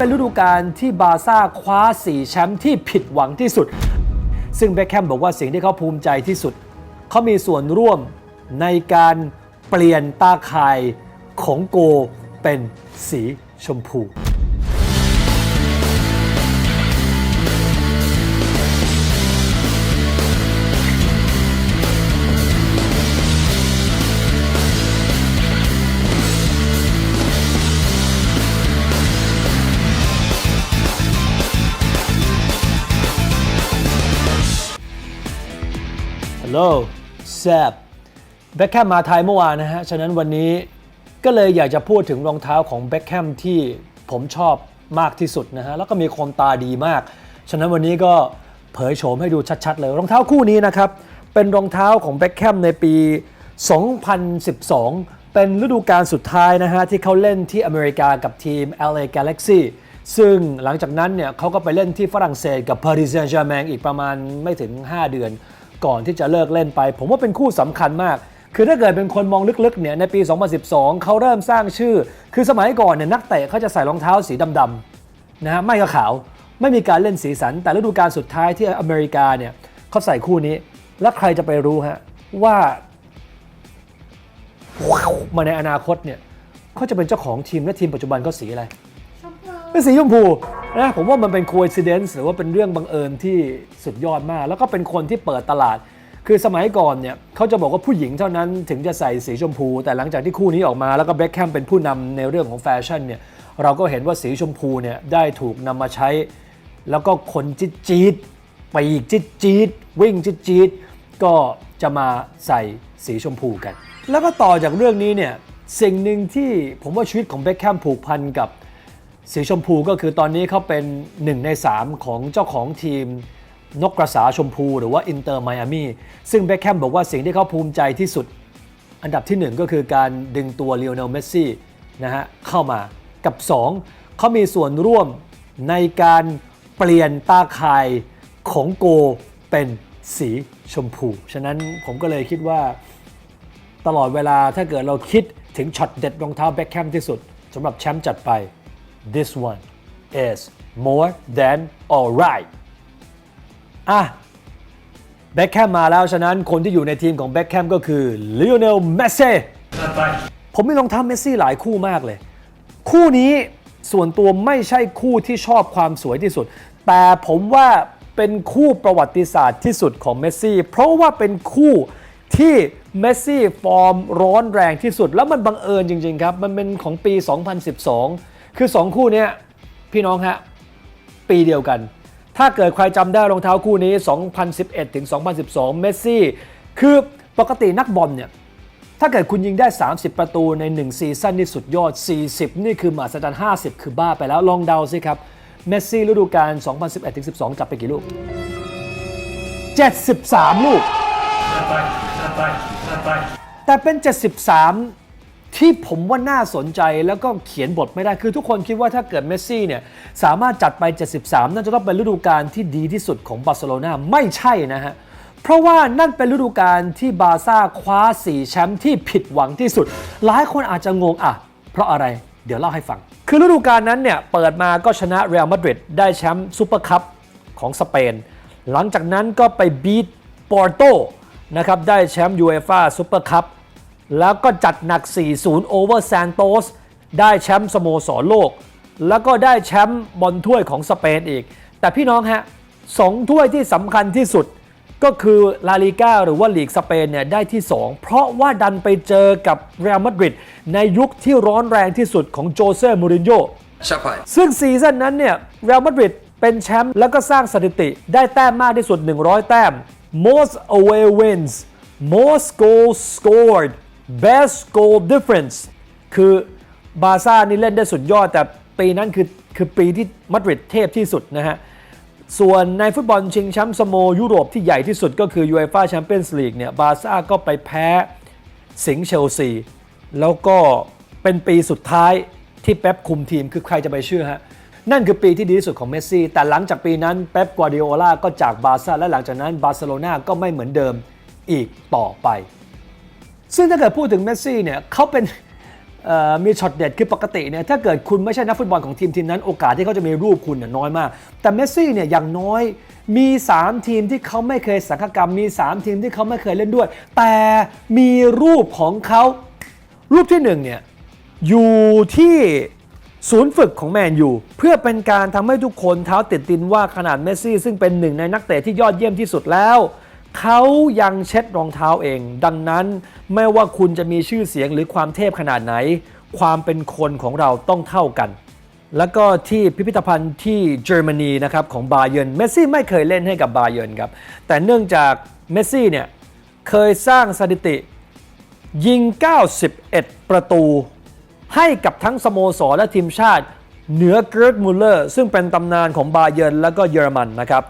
เป็นฤดูกาลที่บาซ่าคว้า4แชมป์ที่ผิดหวังที่สุด ซึ่งเบคแฮมบอกว่าสิ่งที่เขาภูมิใจที่สุด เขามีส่วนร่วมในการเปลี่ยนตาข่ายของโกเป็นสีชมพู ฮัลโหลแซบเบคแฮมมาไทยเมื่อวานนะฮะ ฉะนั้นวันนี้ก็เลยอยากจะพูดถึงรองเท้าของเบคแฮมที่ผมชอบมากที่สุดนะฮะ แล้วก็มีคนตาดีมาก ฉะนั้นวันนี้ก็เผยโฉมให้ดูชัดๆเลย รองเท้าคู่นี้นะครับ เป็นรองเท้าของเบคแฮมในปี 2012 เป็นฤดูกาลสุดท้ายนะฮะ ที่เขาเล่นที่อเมริกากับทีม LA Galaxy ซึ่งหลังจากนั้นเนี่ยเขาก็ไปเล่นที่ฝรั่งเศสกับ Paris Saint-Germain อีกประมาณไม่ถึง 5 เดือน ก่อนที่จะเลิกเล่นไป ผมว่าเป็นคู่สำคัญมาก คือถ้าเกิดเป็นคนมองลึกๆเนี่ยในปี 2012 เขาเริ่มสร้างชื่อ คือสมัยก่อนเนี่ยนักเตะเขาจะใส่รองเท้าสีดำๆนะฮะไม่ก็ขาวไม่มีการเล่นสีสัน แต่ฤดูกาลสุดท้ายที่อเมริกาเนี่ยเขาใส่คู่นี้ แล้วใครจะไปรู้ฮะว่ามาในอนาคตเนี่ยเขาจะเป็นเจ้าของทีมและทีมปัจจุบันเขาสีอะไรชมพูเป็นสีชมพู นะผมว่ามันเป็น coincidence หรือว่าเป็นเรื่องบังเอิญที่สุดยอดมาก แล้วก็เป็นคนที่เปิดตลาด คือสมัยก่อนเนี่ยเขาจะบอกว่าผู้หญิงเท่านั้นถึงจะใส่สีชมพู แต่หลังจากที่คู่นี้ออกมาแล้วก็เบ็คแฮมเป็นผู้นำในเรื่องของแฟชั่นเนี่ยเราก็เห็นว่าสีชมพูเนี่ยได้ถูกนำมาใช้ แล้วก็คนจี๊ดจี๊ดปีกจี๊ดจีดวิ่งจี๊ดจีดก็จะมาใส่สีชมพูกัน แล้วก็ต่อจากเรื่องนี้เนี่ยสิ่งหนึ่งที่ผมว่าชีวิตของเบ็คแฮมผูกพันกับ สีชมพูก็คือตอนนี้เขาเป็น 1 ใน 3 ของเจ้าของทีมนกกระสาชมพูหรือว่าอินเตอร์ไมอามีซึ่งเบคแฮมบอกว่าสิ่งที่เขาภูมิใจที่สุด อันดับที่ 1 ก็คือการดึงตัวเลโอนลเมสซี่นะฮะเข้ามากับ 2 เขามีส่วนร่วมในการเปลี่ยนตาข่ายของโกเป็นสีชมพู ฉะนั้นผมก็เลยคิดว่าตลอดเวลาถ้าเกิดเราคิดถึงช็อตเด็ดรองเท้าเบคแฮมที่สุดสำหรับแชมป์จัดไป this one is more than alright อะเบ็คแฮมมาแล้ว ฉะนั้นคนที่อยู่ในทีมของเบ็คแฮมก็คือเล o n เนลเมสซี่ผมมีรองเท้าเมสซี่หลายคู่มากเลย คู่นี้ส่วนตัวไม่ใช่คู่ที่ชอบความสวยที่สุด แต่ผมว่าเป็นคู่ประวัติศาสตร์ที่สุดของเมสซี่ เพราะว่าเป็นคู่ที่เมสซี่ฟอร์มร้อนแรงที่สุด แล้วมันบังเอิญจริง ๆ ครับ มันเป็นของปี 2012 คือ 2 คู่เนี้ยพี่น้องฮะปีเดียวกัน ถ้าเกิดใครจำได้รองเท้าคู่นี้ 2011 ถึง 2012 เมสซี่ คือปกตินักบอลเนี่ยถ้าเกิดคุณยิงได้ 30 ประตูใน 1 ซีซั่นนี่สุดยอด 40 นี่คือมหัศจรรย์ 50 คือบ้าไปแล้วลองเดาสิครับ เมสซี่ฤดูกาล 2011-12 จับไปกี่ลูก 73 ลูก แต่เป็น 73 ที่ผมว่าน่าสนใจแล้วก็เขียนบทไม่ได้คือทุกคนคิดว่าถ้าเกิดเมสซี่เนี่ยสามารถจัดไป 73นั่นจะต้องเป็นฤดูกาลที่ดีที่สุดของบาร์เซโลนาไม่ใช่นะฮะ เพราะว่านั่นเป็นฤดูกาลที่บาร์ซ่าคว้า 4 แชมป์ที่ผิดหวังที่สุด หลายคนอาจจะงงอะ เพราะอะไรเดี๋ยวเล่าให้ฟัง คือฤดูกาลนั้นเนี่ยเปิดมาก็ชนะเรอัลมาดริดได้แชมป์ซูเปอร์คัพของสเปน หลังจากนั้นก็ไปบีทปอร์โตนะครับได้แชมป์ยูเอฟ่าซูเปอร์คัพ แล้วก็จัดหนัก 4-0 โอเวอร์ซานโตสได้แชมป์สโมสรโลก แล้วก็ได้แชมป์บอลถ้วยของสเปนอีก แต่พี่น้องฮะสองถ้วยที่สำคัญที่สุดก็คือลาลิก้าหรือว่าลีกสเปนเนี่ยได้ที่ 2 เพราะว่าดันไปเจอกับเรอัลมาดริดในยุคที่ร้อนแรงที่สุดของโจเซ่มูรินโญ่ Chapai. ซึ่งซีซั่นนั้นเนี่ยเรอัลมาดริดเป็นแชมป์แล้วก็สร้างสถิติได้แต้มมากที่สุด 100 แต้ม most away wins most goals scored best goal difference คือบาร์ซ่านี่เล่นได้สุดยอด แต่ปีนั้นคือคือปีที่มาดริดเทพที่สุดนะฮะ ส่วนในฟุตบอลชิงแชมป์สโมยุโรปที่ใหญ่ที่สุดก็คือ UEFA Champions League เนี่ยบาร์ซ่าก็ไปแพ้สิงห์เชลซี แล้วก็เป็นปีสุดท้ายที่เป๊ปคุมทีมคือใครจะไปเชื่อฮะ นั่นคือปีที่ดีที่สุดของเมสซี่ แต่หลังจากปีนั้นเป๊ปกัวดิโอลาก็จากบาร์ซ่าและหลังจากนั้นบาร์เซโลนาก็ไม่เหมือนเดิมอีกต่อไป ซึ่งถ้าเกิดพูดถึงเมสซี่เนี่ยเขาเป็นมีช็อตเด็ดคือปกติเนี่ยถ้าเกิดคุณไม่ใช่นักฟุตบอลของทีมทีมนั้นโอกาสที่เขาจะมีรูปคุณเนี่ยน้อยมาก แต่เมสซี่เนี่ยอย่างน้อยมี 3 ทีมที่เขาไม่เคยสังคกรรม มี 3 ทีมที่เขาไม่เคยเล่นด้วย แต่มีรูปของเขารูปที่หนึ่งเนี่ยอยู่ที่ศูนย์ฝึกของแมนยูเพื่อเป็นการทำให้ทุกคนเท้าติดดินว่าขนาดเมสซี่ซึ่งเป็นหนึ่งในนักเตะที่ยอดเยี่ยมที่สุดแล้ว เขายังเช็ดรองเท้าเอง ดังนั้นไม่ว่าคุณจะมีชื่อเสียงหรือความเทพขนาดไหน ความเป็นคนของเราต้องเท่ากัน แล้วก็ที่พิพิธภัณฑ์ที่เยอรมนีนะครับของบาเยิร์นเมสซี่ไม่เคยเล่นให้กับบาเยิร์นครับ แต่เนื่องจากเมสซี่เนี่ยเคยสร้างสถิติ ยิง 91 ประตูให้กับทั้งสโมสรและทีมชาติ เหนือเกิร์ตมูลเลอร์ซึ่งเป็นตำนานของบาเยิร์นแล้วก็เยอรมันนะครับ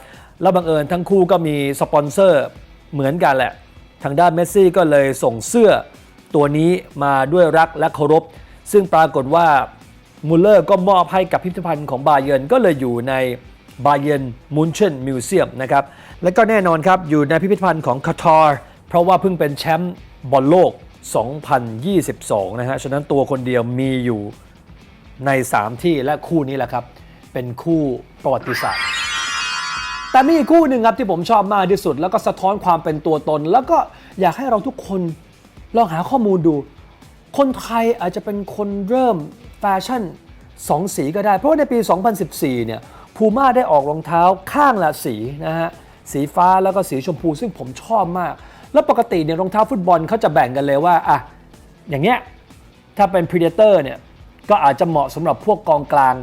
แล้วบังเอิญทั้งคู่ก็มีสปอนเซอร์เหมือนกันแหละ ทางด้านเมสซี่ก็เลยส่งเสื้อตัวนี้มาด้วยรักและเคารพ ซึ่งปรากฏว่ามูลเลอร์ก็มอบให้กับพิพิธภัณฑ์ของบาเยิร์นก็เลยอยู่ในบาเยิร์นมูนเชนมิวเซียมนะครับ และก็แน่นอนครับอยู่ในพิพิธภัณฑ์ของคาทาร์เพราะว่าเพิ่งเป็นแชมป์บอลโลก 2022 นะฮะ ฉะนั้นตัวคนเดียวมีอยู่ใน 3 ที่และคู่นี้แหละครับ เป็นคู่ประวัติศาสตร์ แต่มีอีกคู่หนึ่งครับที่ผมชอบมากที่สุด แล้วก็สะท้อนความเป็นตัวตน แล้วก็อยากให้เราทุกคนลองหาข้อมูลดู คนไทยอาจจะเป็นคนเริ่มแฟชั่น2สีก็ได้ เพราะว่าในปี 2014 เนี่ยพูม่าได้ออกรองเท้าข้างละสีนะฮะสีฟ้าแล้วก็สีชมพู ซึ่งผมชอบมาก แล้วปกติเนี่ยรองเท้าฟุตบอลเขาจะแบ่งกันเลยว่าอะอย่างเงี้ยถ้าเป็น Predator เนี่ยก็อาจจะเหมาะสำหรับพวกกองกลาง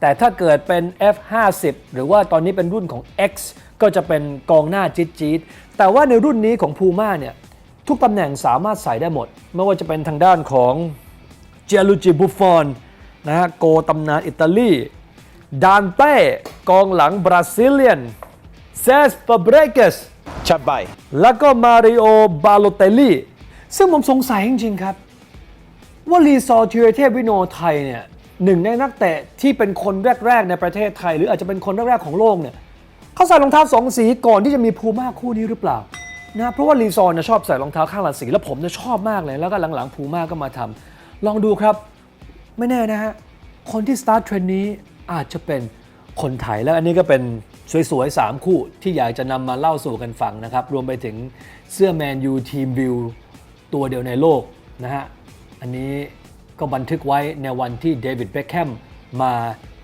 แต่ถ้าเกิดเป็น F50 หรือว่าตอนนี้เป็นรุ่นของ X ก็จะเป็นกองหน้าจี๊ดจี๊ดแต่ว่าในรุ่นนี้ของ Puma เนี่ยทุกตำแหน่งสามารถใส่ได้หมด ไม่ว่าจะเป็นทางด้านของเจลูจิบุฟฟอนนะฮะโกตำนานอิตาลีดานเต้กองหลังบราซิเลียนเซสฟาเบรเกสชับใบแล้วก็มาริโอบาโลเตลลี่ซึ่งผมสงสัยจริงๆครับ ว่ารีซอร์เทียเทพวิโนไทยเนี่ย หนึ่งในนักเตะที่เป็นคนแรกๆในประเทศไทย หรืออาจจะเป็นคนแรกๆของโลกเนี่ยเขาใส่รองเท้าสองสีก่อนที่จะมีพูม่าคู่นี้หรือเปล่านะเพราะว่ารีซอร์เนี่ยชอบใส่รองเท้าข้างละสี แล้วผมเนี่ยชอบมากเลย แล้วก็หลังๆพูม่าก็มาทำลองดูครับ ไม่แน่นะฮะ คนที่สตาร์ทเทรนนี้อาจจะเป็นคนไทย แล้วอันนี้ก็เป็นสวยๆ3คู่ที่อยากจะนำมาเล่าสู่กันฟังนะครับ รวมไปถึงเสื้อแมนยูทีมวิวตัวเดียวในโลกนะฮะอันนี้ ก็บันทึกไว้ในวันที่เดวิดเบคแฮมมา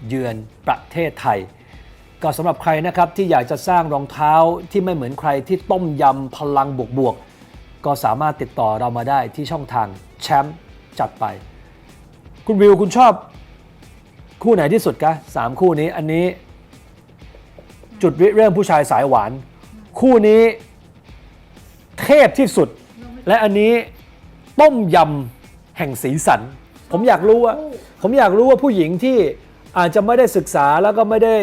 เยือนประเทศไทย ก็สำหรับใครนะครับที่อยากจะสร้างรองเท้าที่ไม่เหมือนใครที่ต้มยำพลังบวกๆ ก็สามารถติดต่อเรามาได้ที่ช่องทางแชมป์จัดไป คุณวิวคุณชอบคู่ไหนที่สุดกะสามคู่นี้อันนี้ จุดริเริ่มผู้ชายสายหวาน คู่นี้เทพที่สุด และอันนี้ต้มยำแห่งสีสัน ผมอยากรู้ว่าผมอยากรู้ว่าผู้หญิงที่อาจจะไม่ได้ศึกษาแล้วก็ไม่ได้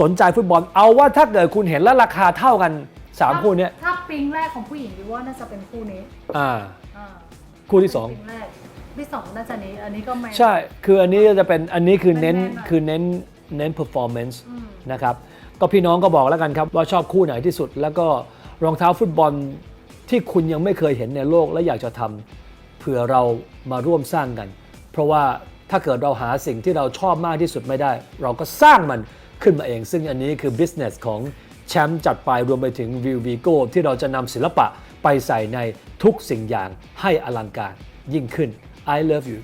สนใจฟุตบอล เอาว่าถ้าเกิดคุณเห็นแล้วราคาเท่ากันสามคู่เนี้ยถ้าปิงแรกของผู้หญิงวิวว่าน่าจะเป็นคู่นี้อ่าอ่าคู่ที่สองปิงแรกที่สองน่าจะนี้อันนี้ก็ไม่ใช่ คืออันนี้จะเป็นอันนี้คือเน้นแน่นๆหน่อยคือเน้นเน้น performance นะครับก็พี่น้องก็บอกแล้วกันครับ ว่าชอบคู่ไหนที่สุด แล้วก็รองเท้าฟุตบอลที่คุณยังไม่เคยเห็นในโลกและอยากจะทำเผื่อเรามาร่วมสร้างกัน เพราะว่าถ้าเกิดเราหาสิ่งที่เราชอบมากที่สุดไม่ได้ เราก็สร้างมันขึ้นมาเอง ซึ่งอันนี้คือ business ของแชมป์จัดไปรวมไปถึงวิววีโก้ที่เราจะนำศิลปะไปใส่ในทุกสิ่งอย่างให้อลังการยิ่งขึ้น I love you